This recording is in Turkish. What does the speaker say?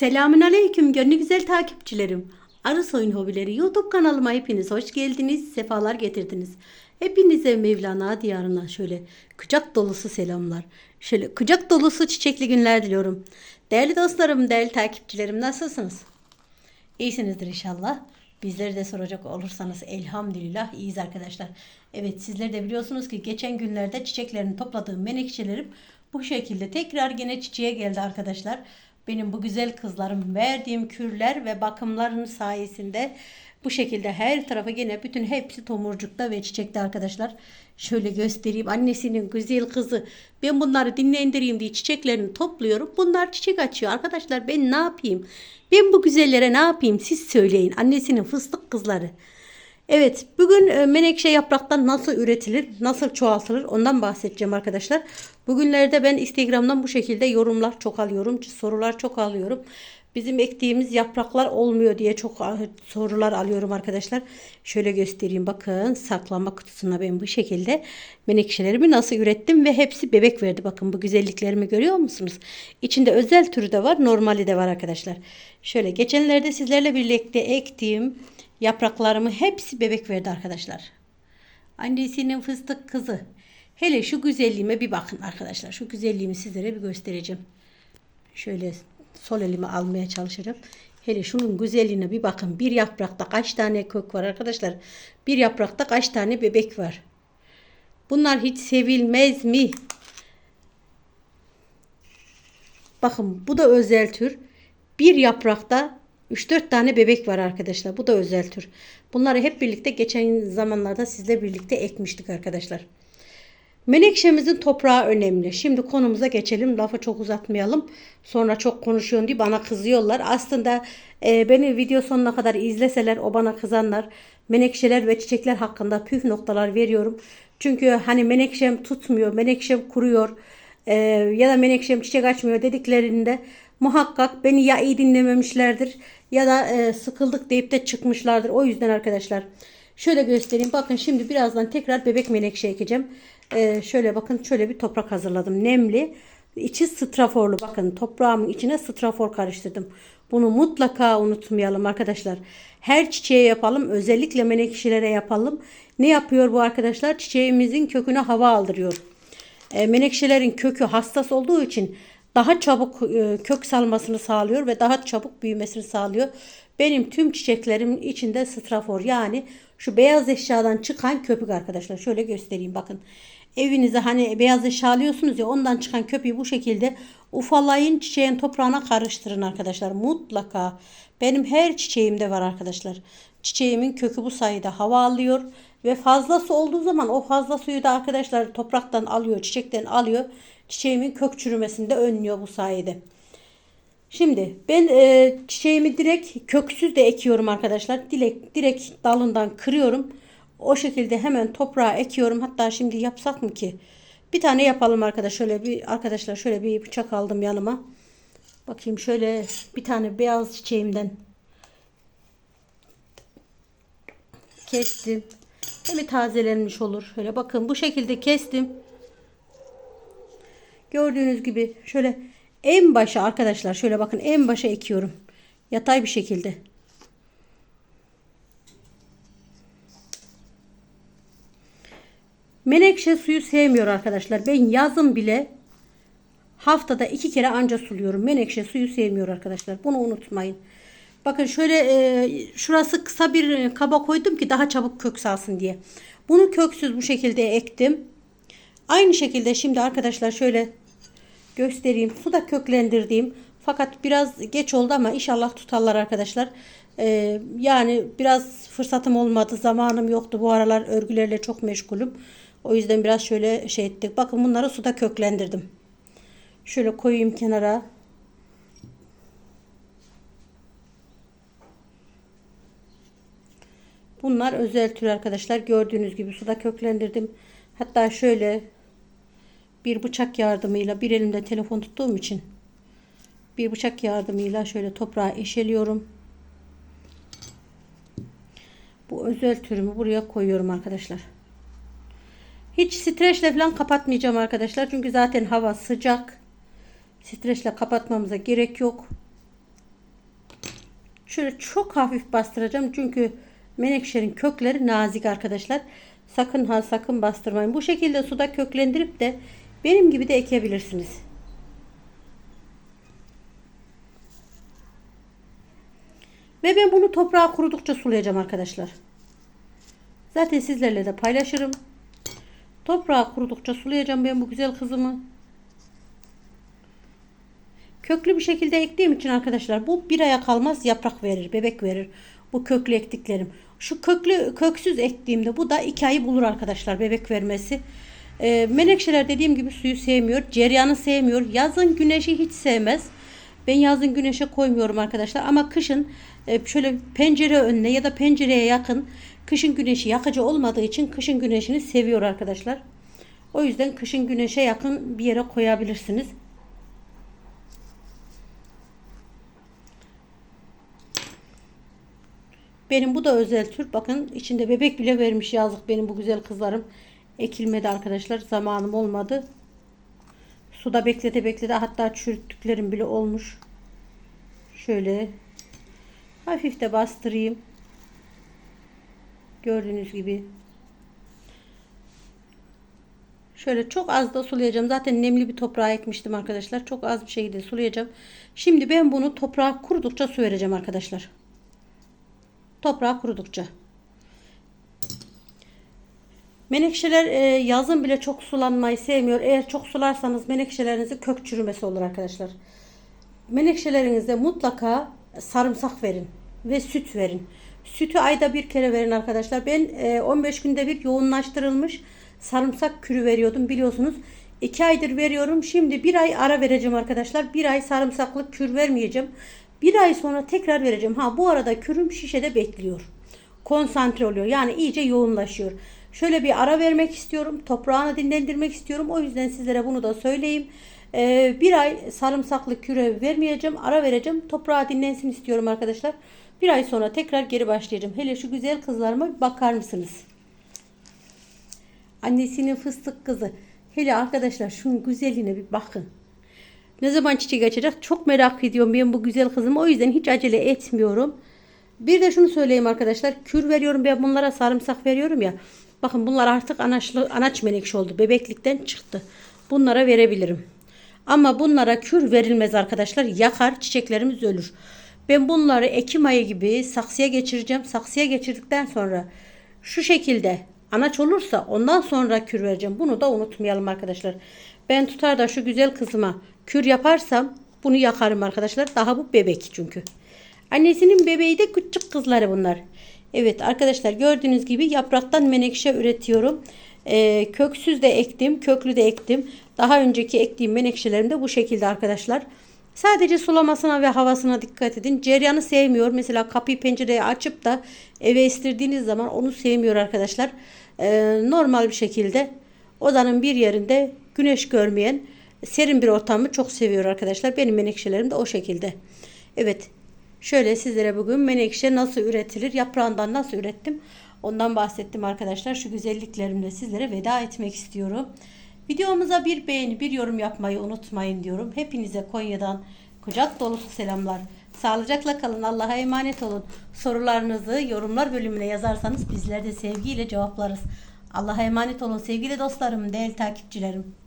Selamün aleyküm gönlü güzel takipçilerim. Arı Soyun Hobileri YouTube kanalıma hepiniz hoş geldiniz, sefalar getirdiniz. Hepinize Mevlana diyarına şöyle kucak dolusu selamlar. Şöyle kucak dolusu çiçekli günler diliyorum. Değerli dostlarım, değerli takipçilerim nasılsınız? İyisinizdir inşallah. Bizleri de soracak olursanız elhamdülillah iyiyiz arkadaşlar. Evet sizler de biliyorsunuz ki geçen günlerde çiçeklerini topladığım menekşelerim bu şekilde tekrar gene çiçeğe geldi arkadaşlar. Benim bu güzel kızlarım verdiğim kürler ve bakımların sayesinde bu şekilde her tarafa gene bütün hepsi tomurcukta ve çiçekte arkadaşlar. Şöyle göstereyim annesinin güzel kızı. Ben bunları dinlendireyim diye çiçeklerini topluyorum. Bunlar çiçek açıyor arkadaşlar ben ne yapayım? Ben bu güzellere ne yapayım siz söyleyin. Annesinin fıstık kızları. Evet bugün e, menekşe yapraktan nasıl üretilir, nasıl çoğaltılır ondan bahsedeceğim arkadaşlar. Bugünlerde ben Instagram'dan bu şekilde yorumlar çok alıyorum, sorular çok alıyorum. Bizim ektiğimiz yapraklar olmuyor diye çok sorular alıyorum arkadaşlar. Şöyle göstereyim bakın saklama kutusuna ben bu şekilde menekşelerimi nasıl ürettim ve hepsi bebek verdi. Bakın bu güzelliklerimi görüyor musunuz? İçinde özel türü de var normali de var arkadaşlar. Şöyle geçenlerde sizlerle birlikte ektiğim Yapraklarımı hepsi bebek verdi arkadaşlar. Annesinin fıstık kızı. Hele şu güzelliğime bir bakın arkadaşlar. Şu güzelliğimi sizlere bir göstereceğim. Şöyle sol elime almaya çalışacağım. Hele şunun güzelliğine bir bakın. Bir yaprakta kaç tane kök var arkadaşlar. Bir yaprakta kaç tane bebek var. Bunlar hiç sevilmez mi? Bakın bu da özel tür. Bir yaprakta 3-4 tane bebek var arkadaşlar. Bu da özel tür. Bunları hep birlikte geçen zamanlarda sizle birlikte ekmiştik arkadaşlar. Menekşemizin toprağı önemli. Şimdi konumuza geçelim. Lafı çok uzatmayalım. Sonra çok konuşuyorsun diye bana kızıyorlar. Aslında e, beni video sonuna kadar izleseler o bana kızanlar menekşeler ve çiçekler hakkında püf noktalar veriyorum. Çünkü hani menekşem tutmuyor, menekşem kuruyor e, ya da menekşem çiçek açmıyor dediklerinde muhakkak beni ya iyi dinlememişlerdir ya da e, sıkıldık deyip de çıkmışlardır. O yüzden arkadaşlar şöyle göstereyim. Bakın şimdi birazdan tekrar bebek menekşe ekeceğim. E, şöyle bakın şöyle bir toprak hazırladım. Nemli. içi straforlu. Bakın toprağımın içine strafor karıştırdım. Bunu mutlaka unutmayalım arkadaşlar. Her çiçeğe yapalım. Özellikle menekşelere yapalım. Ne yapıyor bu arkadaşlar? Çiçeğimizin köküne hava aldırıyor. E, menekşelerin kökü hassas olduğu için daha çabuk e, kök salmasını sağlıyor ve daha çabuk büyümesini sağlıyor. Benim tüm çiçeklerimin içinde strafor yani şu beyaz eşyadan çıkan köpük arkadaşlar. Şöyle göstereyim bakın. Evinize hani beyaz eşya alıyorsunuz ya ondan çıkan köpüğü bu şekilde ufalayın çiçeğin toprağına karıştırın arkadaşlar. Mutlaka benim her çiçeğimde var arkadaşlar. Çiçeğimin kökü bu sayede hava alıyor ve fazla su olduğu zaman o fazla suyu da arkadaşlar topraktan alıyor, çiçekten alıyor. Çiçeğimin kök çürümesini de önlüyor bu sayede. Şimdi ben e, çiçeğimi direkt köksüz de ekiyorum arkadaşlar. Direkt, direkt dalından kırıyorum. O şekilde hemen toprağa ekiyorum. Hatta şimdi yapsak mı ki? Bir tane yapalım arkadaşlar. Şöyle bir arkadaşlar şöyle bir bıçak aldım yanıma. Bakayım şöyle bir tane beyaz çiçeğimden kestim. Hem tazelenmiş olur. Şöyle bakın bu şekilde kestim. Gördüğünüz gibi şöyle en başa arkadaşlar şöyle bakın en başa ekiyorum. Yatay bir şekilde. Menekşe suyu sevmiyor arkadaşlar. Ben yazın bile haftada iki kere anca suluyorum. Menekşe suyu sevmiyor arkadaşlar. Bunu unutmayın. Bakın şöyle e, şurası kısa bir kaba koydum ki daha çabuk kök salsın diye. Bunu köksüz bu şekilde ektim. Aynı şekilde şimdi arkadaşlar şöyle göstereyim. Suda köklendirdiğim fakat biraz geç oldu ama inşallah tutarlar arkadaşlar. Ee, yani biraz fırsatım olmadı. Zamanım yoktu. Bu aralar örgülerle çok meşgulüm. O yüzden biraz şöyle şey ettik. Bakın bunları suda köklendirdim. Şöyle koyayım kenara. Bunlar özel tür arkadaşlar. Gördüğünüz gibi suda köklendirdim. Hatta şöyle bir bıçak yardımıyla bir elimde telefon tuttuğum için bir bıçak yardımıyla şöyle toprağa eşeliyorum. Bu özel türümü buraya koyuyorum arkadaşlar. Hiç streçle falan kapatmayacağım arkadaşlar. Çünkü zaten hava sıcak. Streçle kapatmamıza gerek yok. Şöyle çok hafif bastıracağım çünkü menekşenin kökleri nazik arkadaşlar. Sakın ha sakın bastırmayın. Bu şekilde suda köklendirip de benim gibi de ekebilirsiniz. Ve ben bunu toprağa kurudukça sulayacağım arkadaşlar. Zaten sizlerle de paylaşırım. Toprağa kurudukça sulayacağım ben bu güzel kızımı. Köklü bir şekilde ektiğim için arkadaşlar bu bir aya kalmaz yaprak verir, bebek verir. Bu köklü ektiklerim. Şu köklü köksüz ektiğimde bu da iki ayı bulur arkadaşlar bebek vermesi. Ee, menekşeler dediğim gibi suyu sevmiyor. Ceryanı sevmiyor. Yazın güneşi hiç sevmez. Ben yazın güneşe koymuyorum arkadaşlar. Ama kışın e, şöyle pencere önüne ya da pencereye yakın kışın güneşi yakıcı olmadığı için kışın güneşini seviyor arkadaşlar. O yüzden kışın güneşe yakın bir yere koyabilirsiniz. Benim bu da özel tür. Bakın içinde bebek bile vermiş yazık benim bu güzel kızlarım. Ekilmedi arkadaşlar. Zamanım olmadı. Suda beklete beklete hatta çürüttüklerim bile olmuş. Şöyle hafif de bastırayım. Gördüğünüz gibi. Şöyle çok az da sulayacağım. Zaten nemli bir toprağa ekmiştim arkadaşlar. Çok az bir şekilde sulayacağım. Şimdi ben bunu toprağa kurudukça su vereceğim arkadaşlar. Toprağa kurudukça. Menekşeler e, yazın bile çok sulanmayı sevmiyor. Eğer çok sularsanız menekşelerinizin kök çürümesi olur arkadaşlar. Menekşelerinize mutlaka sarımsak verin ve süt verin. Sütü ayda bir kere verin arkadaşlar. Ben e, 15 günde bir yoğunlaştırılmış sarımsak kürü veriyordum biliyorsunuz. 2 aydır veriyorum. Şimdi bir ay ara vereceğim arkadaşlar. Bir ay sarımsaklı kür vermeyeceğim. Bir ay sonra tekrar vereceğim. Ha bu arada kürüm şişede bekliyor. Konsantre oluyor. Yani iyice yoğunlaşıyor. Şöyle bir ara vermek istiyorum. Toprağını dinlendirmek istiyorum. O yüzden sizlere bunu da söyleyeyim. Ee, bir ay sarımsaklı küre vermeyeceğim. Ara vereceğim. Toprağı dinlensin istiyorum arkadaşlar. Bir ay sonra tekrar geri başlayacağım. Hele şu güzel kızlarıma bakar mısınız? Annesinin fıstık kızı. Hele arkadaşlar şunun güzelliğine bir bakın. Ne zaman çiçek açacak çok merak ediyorum ben bu güzel kızımı. O yüzden hiç acele etmiyorum. Bir de şunu söyleyeyim arkadaşlar. Kür veriyorum ben bunlara sarımsak veriyorum ya. Bakın bunlar artık anaçlı, anaç menekşe oldu. Bebeklikten çıktı. Bunlara verebilirim. Ama bunlara kür verilmez arkadaşlar. Yakar çiçeklerimiz ölür. Ben bunları Ekim ayı gibi saksıya geçireceğim. Saksıya geçirdikten sonra şu şekilde anaç olursa ondan sonra kür vereceğim. Bunu da unutmayalım arkadaşlar. Ben tutar da şu güzel kızıma kür yaparsam bunu yakarım arkadaşlar. Daha bu bebek çünkü. Annesinin bebeği de küçük kızları bunlar. Evet arkadaşlar gördüğünüz gibi yapraktan menekşe üretiyorum. Ee, köksüz de ektim, köklü de ektim. Daha önceki ektiğim menekşelerim de bu şekilde arkadaşlar. Sadece sulamasına ve havasına dikkat edin. Ceryanı sevmiyor. Mesela kapıyı pencereyi açıp da eve estirdiğiniz zaman onu sevmiyor arkadaşlar. Ee, normal bir şekilde odanın bir yerinde güneş görmeyen serin bir ortamı çok seviyor arkadaşlar. Benim menekşelerim de o şekilde. Evet Şöyle sizlere bugün menekşe nasıl üretilir, yaprağından nasıl ürettim ondan bahsettim arkadaşlar. Şu güzelliklerimle sizlere veda etmek istiyorum. Videomuza bir beğeni, bir yorum yapmayı unutmayın diyorum. Hepinize Konya'dan kucak dolusu selamlar. Sağlıcakla kalın. Allah'a emanet olun. Sorularınızı yorumlar bölümüne yazarsanız bizler de sevgiyle cevaplarız. Allah'a emanet olun sevgili dostlarım, değerli takipçilerim.